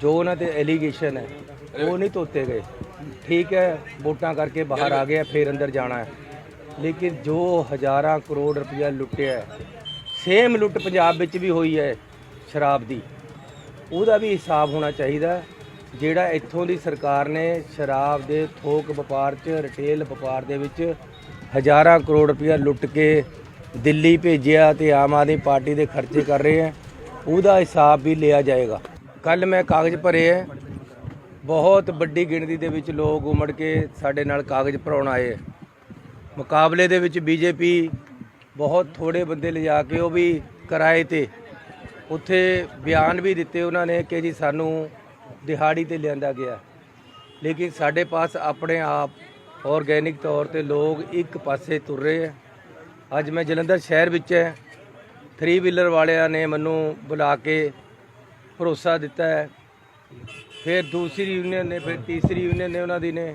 ਜੋ ਉਹਨਾਂ ਤੇ ਐਲੀਗੇਸ਼ਨ ਹੈ, ਉਹ ਨਹੀਂ ਧੋਤੇ ਗਏ। ਠੀਕ ਹੈ, ਵੋਟਾਂ ਕਰਕੇ ਬਾਹਰ ਆ ਗਿਆ ਫਿਰ ਅੰਦਰ ਜਾਣਾ ਹੈ। ਲੇਕਿਨ ਜੋ ਹਜ਼ਾਰਾਂ ਕਰੋੜ ਰੁਪਇਆ ਲੁੱਟਿਆ ਸੇਮ ਲੁੱਟ ਪੰਜਾਬ ਵਿੱਚ ਵੀ ਹੋਈ ਹੈ, ਸ਼ਰਾਬ ਦੀ। ਉਹਦਾ ਵੀ ਹਿਸਾਬ ਹੋਣਾ ਚਾਹੀਦਾ ਜਿਹੜਾ ਇੱਥੋਂ ਦੀ ਸਰਕਾਰ ਨੇ ਸ਼ਰਾਬ ਦੇ ਥੋਕ ਵਪਾਰ 'ਚ ਰਿਟੇਲ ਵਪਾਰ ਦੇ ਵਿੱਚ ਹਜ਼ਾਰਾਂ ਕਰੋੜ ਰੁਪਇਆ ਲੁੱਟ ਕੇ ਦਿੱਲੀ ਭੇਜਿਆ ਤੇ ਆਮ ਆਦਮੀ ਪਾਰਟੀ ਦੇ ਖਰਚੇ ਕਰ ਰਹੇ ਹੈ, ਉਹਦਾ ਹਿਸਾਬ ਵੀ ਲਿਆ ਜਾਏਗਾ। ਕੱਲ ਮੈਂ ਕਾਗਜ਼ ਭਰੇ ਹੈ ਬਹੁਤ ਵੱਡੀ ਗਿਣਤੀ ਦੇ ਵਿੱਚ ਲੋਕ ਉਮੜ ਕੇ ਸਾਡੇ ਨਾਲ ਕਾਗਜ਼ ਭਰਾਉਣ ਆਏ ਮੁਕਾਬਲੇ ਦੇ ਵਿੱਚ ਬੀਜੇਪੀ ਬਹੁਤ ਥੋੜੇ ਬੰਦੇ ਲਿਜਾ ਕੇ ਉਹ ਵੀ ਕਿਰਾਏ ਤੇ। ਉੱਥੇ ਬਿਆਨ ਵੀ ਦਿੱਤੇ ਉਹਨਾਂ ਨੇ ਕਿ ਜੀ ਸਾਨੂੰ ਦਿਹਾੜੀ ਤੇ ਲਿਆਂਦਾ ਗਿਆ। ਲੇਕਿਨ ਸਾਡੇ ਪਾਸ ਆਪਣੇ ਆਪ ਆਰਗੈਨਿਕ ਤੌਰ ਤੇ ਲੋਕ ਇੱਕ ਪਾਸੇ ਤੁਰ ਰਹੇ ਹੈ ਅੱਜ ਮੈਂ ਜਲੰਧਰ ਸ਼ਹਿਰ ਵਿੱਚ ਹੈ 3 ਵੀਲਰ ਵਾਲਿਆਂ ਨੇ ਮੈਨੂੰ ਬੁਲਾ ਕੇ ਭਰੋਸਾ ਦਿੱਤਾ ਹੈ। ਫਿਰ ਦੂਸਰੀ ਯੂਨੀਅਨ ਨੇ, ਫਿਰ ਤੀਸਰੀ ਯੂਨੀਅਨ ਨੇ ਉਹਨਾਂ ਦੀ ਨੇ।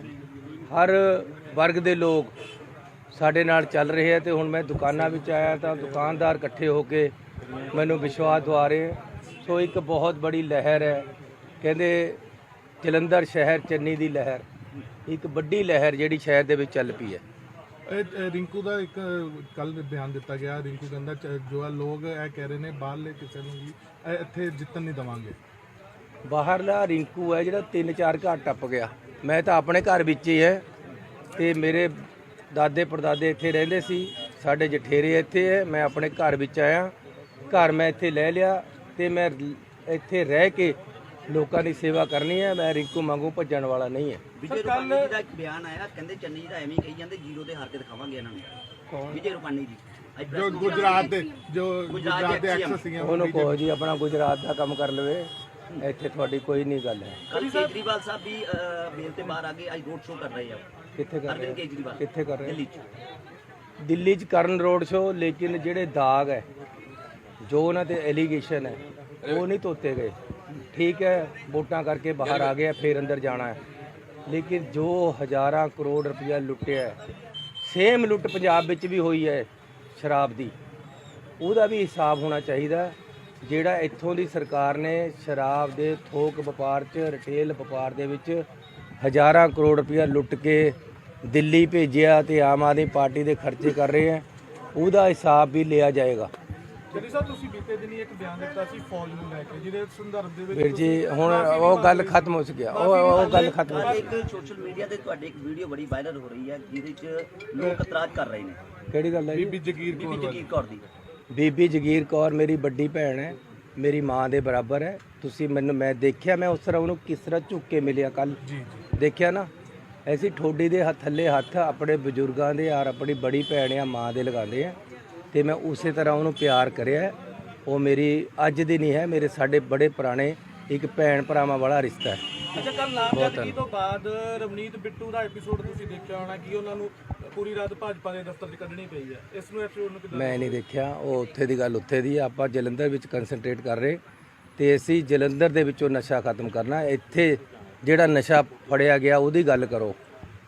ਹਰ ਵਰਗ ਦੇ ਲੋਕ ਸਾਡੇ ਨਾਲ ਚੱਲ ਰਹੇ ਹੈ ਤੇ ਹੁਣ ਮੈਂ ਦੁਕਾਨਾਂ ਵਿੱਚ ਆਇਆ ਤਾਂ ਦੁਕਾਨਦਾਰ ਇਕੱਠੇ ਹੋ ਕੇ ਮੈਨੂੰ ਵਿਸ਼ਵਾਸ ਦਵਾ ਰਹੇ ਸੋ ਇੱਕ ਬਹੁਤ ਬੜੀ ਲਹਿਰ ਹੈ। ਕਹਿੰਦੇ ਜਲੰਧਰ ਸ਼ਹਿਰ ਚੰਨੀ ਦੀ ਲਹਿਰ, ਇੱਕ ਵੱਡੀ ਲਹਿਰ ਜਿਹੜੀ ਸ਼ਹਿਰ ਦੇ ਵਿੱਚ ਚੱਲ ਪਈ ਹੈ। ਇਹ ਰਿੰਕੂ ਦਾ ਇੱਕ ਕੱਲ ਬਿਆਨ ਦਿੱਤਾ ਗਿਆ, ਰਿੰਕੂ ਕਹਿੰਦਾ, ਚ- ਜੋ ਆ ਲੋਕ ਇਹ ਕਹਿ ਰਹੇ ਨੇ, ਬਾਹਰਲੇ ਕਿਸੇ ਨੂੰ ਵੀ, ਇਹ ਇੱਥੇ ਜਿੱਤਣ ਨਹੀਂ ਦਵਾਂਗੇ। ਬਾਹਰਲਾ ਰਿੰਕੂ ਹੈ ਜਿਹੜਾ ਤਿੰਨ ਚਾਰ ਘਰ ਟੱਪ ਗਿਆ। ਮੈਂ ਤਾਂ ਆਪਣੇ ਘਰ ਵਿੱਚ ਹੀ ਹੈ ਤੇ ਮੇਰੇ ਦਾਦੇ ਪੜਦਾਦੇ ਇੱਥੇ ਰਹਿੰਦੇ ਸੀ, ਸਾਡੇ ਜਠੇਰੇ ਇੱਥੇ ਹੈ, ਮੈਂ ਆਪਣੇ ਘਰ ਵਿੱਚ ਆਇਆ। ਘਰ ਮੈਂ ਇੱਥੇ ਲੈ ਲਿਆ ਤੇ ਮੈਂ ਲ- ਇੱਥੇ ਰਹਿ ਕੇ ਲੋਕਾਂ ਦੀ ਸੇਵਾ ਕਰਨੀ ਹੈ ਮੈਂ ਰਿੰਕੂ ਵਾਂਗੂ ਭੱਜਣ ਵਾਲਾ ਨਹੀਂ ਹੈ। ਵਿਜੇ ਰੁਪਾਨੀ ਜੀ ਦਾ ਇੱਕ ਬਿਆਨ ਆਇਆ ਕਹਿੰਦੇ ਚੰਨੀ ਜੀ ਦਾ ਐਵੇਂ ਹੀ ਕਹੀ ਜਾਂਦੇ ਜ਼ੀਰੋ ਤੇ ਹਾਰ ਕੇ ਦਿਖਾਵਾਂਗੇ ਇਹਨਾਂ ਨੂੰ। ਕੌਣ? ਵਿਜੇ ਰੁਪਾਨੀ ਜੀ। ਅੱਜ ਜੋ press ਗੁਜਰਾਤ ਦੇ ਜੋ ਗੁਜਰਾਤ ਗੁਜਰਾਤ ਦੇ ਦੇ ਐਕਸੈਸ ਸੀਗੇ ਉਹ ਉਹਨੂੰ ਕਹੋ ਜੀ ਆਪਣਾ ਗੁਜਰਾਤ ਦਾ ਕੰਮ ਕਰ ਲਵੇ ਇੱਥੇ ਤੁਹਾਡੀ ਕੋਈ ਨਹੀਂ ਗੱਲ ਹੈ। ਕੱਲ ਕੇਜਰੀਵਾਲ ਸਾਹਿਬ ਵੀ ਬੇਲ ਤੇ ਬਾਹਰ ਆ ਕੇ ਅੱਜ ਰੋਡ ਸ਼ੋਅ ਕਰ ਰਹੇ ਆ ਕਿੱਥੇ ਕਰ ਰਹੇ? ਹੋ? ਕੇਜਰੀਵਾਲ। ਕਿੱਥੇ ਕਰ ਰਹੇ? ਹੋ? ਦਿੱਲੀ ਚ। ਦਿੱਲੀ 'ਚ ਕਰਨ ਰੋਡ ਸ਼ੋ ਲੇਕਿਨ ਜਿਹੜੇ ਦਾਗ ਹੈ ਜੋ ਉਹਨਾਂ ਤੇ ਐਲੀਗੇਸ਼ਨ ਹੈ ਉਹ ਨਹੀਂ ਧੋਤੇ ਗਏ। ਠੀਕ ਹੈ, ਵੋਟਾਂ ਕਰਕੇ ਬਾਹਰ ਆ ਗਿਆ, ਫਿਰ ਅੰਦਰ ਜਾਣਾ ਹੈ। ਲੇਕਿਨ ਜੋ ਹਜ਼ਾਰਾਂ ਕਰੋੜ ਰੁਪਇਆ ਲੁੱਟਿਆ ਸੇਮ ਲੁੱਟ ਪੰਜਾਬ ਵਿੱਚ ਵੀ ਹੋਈ ਹੈ ਸ਼ਰਾਬ ਦੀ। ਉਹਦਾ ਵੀ ਹਿਸਾਬ ਹੋਣਾ ਚਾਹੀਦਾ ਜਿਹੜਾ ਇੱਥੋਂ ਦੀ ਸਰਕਾਰ ਨੇ ਸ਼ਰਾਬ ਦੇ ਥੋਕ ਵਪਾਰ 'ਚ ਰਿਟੇਲ ਵਪਾਰ ਦੇ ਵਿੱਚ ਹਜ਼ਾਰਾਂ ਕਰੋੜ ਰੁਪਇਆ ਲੁੱਟ ਕੇ ਦਿੱਲੀ ਭੇਜਿਆ ਤੇ ਆਮ ਆਦਮੀ ਪਾਰਟੀ ਦੇ ਖਰਚੇ ਕਰ ਰਹੇ ਹੈ, ਉਹਦਾ ਹਿਸਾਬ ਵੀ ਲਿਆ ਜਾਏਗਾ। ਚਲੀ ਸਾਹਿਬ ਤੁਸੀਂ ਬੀਤੇ ਦਿਨੀ ਇੱਕ ਬਿਆਨ ਦਿੱਤਾ ਸੀ ਫੌਜ ਨੂੰ ਲੈ ਕੇ ਜਿਹਦੇ ਸੰਦਰਭ ਦੇ ਵਿੱਚ ਵੀਰ ਜੀ ਹੁਣ ਉਹ ਗੱਲ ਖਤਮ ਹੋ ਚੁੱਕੀ ਆ। ਉਹ ਉਹ ਗੱਲ ਖਤਮ ਹੋ ਅੱਜ ਇੱਕ ਸੋਸ਼ਲ ਮੀਡੀਆ ਤੇ ਤੁਹਾਡੀ ਇੱਕ ਵੀਡੀਓ ਬੜੀ ਵਾਇਰਲ ਹੋ ਰਹੀ ਹੈ ਜਿਹਦੇ ਚ ਲੋਕ ਇਤਰਾਜ਼ ਕਰ ਰਹੇ ਨੇ। ਕਿਹੜੀ ਗੱਲ ਹੈ ਬੀਬੀ ਜਗੀਰ ਬੀਬੀ ਕੌਰ ਜਗੀਰ ਕੌਰ ਦੀ। ਬੀਬੀ ਜਗੀਰ ਕੌਰ ਮੇਰੀ ਵੱਡੀ ਭੈਣ ਹੈ ਮੇਰੀ ਮਾਂ ਦੇ ਬਰਾਬਰ ਹੈ। ਤੁਸੀਂ ਮੈਨੂੰ ਮੈਂ ਦੇਖਿਆ ਮੈਂ ਉਸ ਤਰ੍ਹਾਂ ਉਹਨੂੰ ਕਿਸ ਤਰ੍ਹਾਂ ਝੁੱਕ ਕੇ ਮਿਲਿਆ ਕੱਲ ਜੀ ਜੀ। ਦੇਖਿਆ ਨਾ? ਐਸੀ ਠੋਡੀ ਦੇ ਹੱਥ ਥੱਲੇ ਹੱਥ ਆਪਣੇ ਬਜ਼ੁਰਗਾਂ ਦੇ ਔਰ ਆਪਣੀ ਬੜੀ ਭੈਣ ਆ ਮਾਂ ਦੇ ਲਗਾਉਂਦੇ ਆ। ਤੇ ਮੈਂ ਉਸੇ ਤਰ੍ਹਾਂ ਉਹਨੂੰ ਪਿਆਰ ਕਰਿਆ। ਉਹ ਮੇਰੀ ਅੱਜ ਦੀ ਨਹੀਂ ਹੈ ਮੇਰੇ ਸਾਡੇ ਬੜੇ ਪੁਰਾਣੇ ਇੱਕ ਭੈਣ ਭਰਾਵਾਂ ਵਾਲਾ ਰਿਸ਼ਤਾ ਹੈ। ਅੱਛਾ ਕੱਲ ਨਾਮਜ਼ਦਗੀ ਤੋਂ ਬਾਅਦ ਰਵਨੀਤ ਬਿੱਟੂ ਦਾ ਐਪੀਸੋਡ ਤੁਸੀਂ ਦੇਖਿਆ ਹੋਣਾ ਕਿ ਉਹਨਾਂ ਨੂੰ ਪੂਰੀ ਰਾਤ ਭਾਜਪਾ ਦੇ ਦਫ਼ਤਰ 'ਚ ਕੱਢਣੀ ਪਈ ਹੈ। ਇਸ ਨੂੰ ਐਪੀਸੋਡ ਨੂੰ ਕਿਦਾਂ ਮੈਂ ਨਹੀਂ ਦੇਖਿਆ ਉਹ ਉੱਥੇ ਦੀ ਗੱਲ ਉੱਥੇ ਦੀ। ਆਪਾਂ ਜਲੰਧਰ ਵਿੱਚ ਕਨਸੈਂਟਰੇਟ ਕਰ ਰਹੇ ਤੇ ਅਸੀਂ ਜਲੰਧਰ ਦੇ ਵਿੱਚੋਂ ਨਸ਼ਾ ਖਤਮ ਕਰਨਾ। ਇੱਥੇ ਜਿਹੜਾ ਨਸ਼ਾ ਫੜਿਆ ਗਿਆ ਉਹਦੀ ਗੱਲ ਕਰੋ।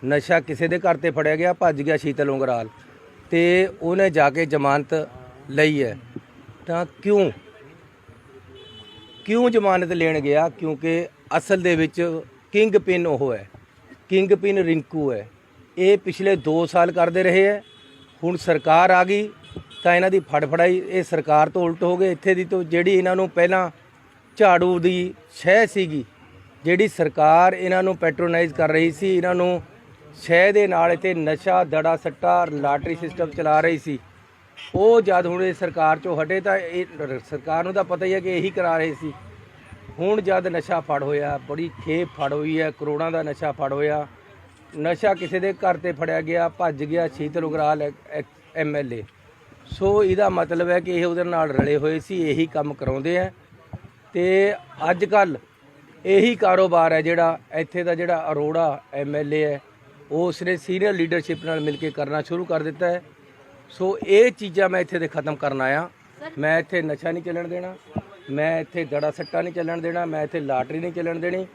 ਨਸ਼ਾ ਕਿਸੇ ਦੇ ਘਰ ਤੇ ਫੜਿਆ ਗਿਆ ਭੱਜ ਗਿਆ ਸ਼ੀਤਲ ਉਂਗਰਾਲ। ਤੇ ਉਹਨੇ ਜਾ ਕੇ ਜ਼ਮਾਨਤ ਲਈ ਹੈ। ਤਾਂ ਕਿਉਂ? ਕਿਉਂ ਜ਼ਮਾਨਤ ਲੈਣ ਗਿਆ? ਕਿਉਂਕਿ ਅਸਲ ਦੇ ਵਿੱਚ ਕਿੰਗ ਪਿਨ ਉਹ ਹੈ। ਕਿੰਗ ਪਿਨ ਰਿੰਕੂ ਹੈ। ਇਹ ਪਿਛਲੇ 2 ਸਾਲ ਕਰਦੇ ਰਹੇ ਹੈ। ਹੁਣ ਸਰਕਾਰ ਆ ਗਈ, ਤਾਂ ਇਹਨਾਂ ਦੀ ਫੜਫੜਾਈ ਇਹ ਸਰਕਾਰ ਤੋਂ ਉਲਟ ਹੋ ਗਏ। ਇੱਥੇ ਦੀ ਤੋਂ ਜਿਹੜੀ ਇਹਨਾਂ ਨੂੰ ਪਹਿਲਾਂ ਝਾੜੂ ਦੀ ਸ਼ਹਿ ਸੀਗੀ, ਜਿਹੜੀ ਸਰਕਾਰ ਇਹਨਾਂ ਨੂੰ ਪੈਟਰੋਨਾਈਜ਼ ਕਰ ਰਹੀ ਸੀ, ਇਹਨਾਂ ਨੂੰ ਸ਼ਹਿ ਦੇ ਨਾਲ ਇੱਥੇ ਨਸ਼ਾ, ਦੜਾ ਸੱਟਾ, ਲਾਟਰੀ ਸਿਸਟਮ ਚਲਾ ਰਹੀ ਸੀ। ਉਹ ਜਦ ਹੁਣ ਇਹ ਸਰਕਾਰ ਚੋਂ ਹਟੇ ਤਾਂ ਇਹ ਸਰਕਾਰ ਨੂੰ ਤਾਂ ਪਤਾ ਹੀ ਹੈ ਕਿ ਇਹੀ ਕਰਾ ਰਹੇ ਸੀ। ਹੁਣ ਜਦ ਨਸ਼ਾ ਫੜ ਹੋਇਆ, ਬੜੀ ਖੇਪ ਫੜ ਹੋਈ ਹੈ, ਕਰੋੜਾਂ ਦਾ ਨਸ਼ਾ ਫੜ ਹੋਇਆ। ਨਸ਼ਾ ਕਿਸੇ ਦੇ ਘਰ ਤੇ ਫੜਿਆ ਗਿਆ, ਭੱਜ ਗਿਆ ਸ਼ੀਤਲ ਉਗਰਾਲ ਐਮਐਲਏ ਸੋ ਇਹਦਾ ਮਤਲਬ ਹੈ ਕਿ ਇਹ ਉਹਦੇ ਨਾਲ ਰਲੇ ਹੋਏ ਸੀ, ਇਹੀ ਕੰਮ ਕਰਾਉਂਦੇ ਆ ਤੇ ਅੱਜ ਕੱਲ ਇਹੀ ਕਾਰੋਬਾਰ ਹੈ ਜਿਹੜਾ, ਇੱਥੇ ਦਾ ਜਿਹੜਾ ਅਰੋੜਾ ਐਮਐਲਏ ਹੈ ਉਹ ਉਸਨੇ ਸੀਨੀਅਰ ਲੀਡਰਸ਼ਿਪ ਨਾਲ ਮਿਲ ਕੇ ਕਰਨਾ ਸ਼ੁਰੂ ਕਰ ਦਿੱਤਾ ਹੈ। ਸੋ ਇਹ ਚੀਜ਼ਾਂ ਮੈਂ ਇੱਥੇ ਦੇ ਖਤਮ ਕਰਨ ਆਇਆ। ਮੈਂ ਇੱਥੇ ਨਸ਼ਾ ਨਹੀਂ ਚੱਲਣ ਦੇਣਾ। ਮੈਂ ਇੱਥੇ ਦੜਾ ਸੱਟਾ ਨਹੀਂ ਚੱਲਣ ਦੇਣਾ। ਮੈਂ ਇੱਥੇ ਲਾਟਰੀ ਨਹੀਂ ਚੱਲਣ ਦੇਣੀ।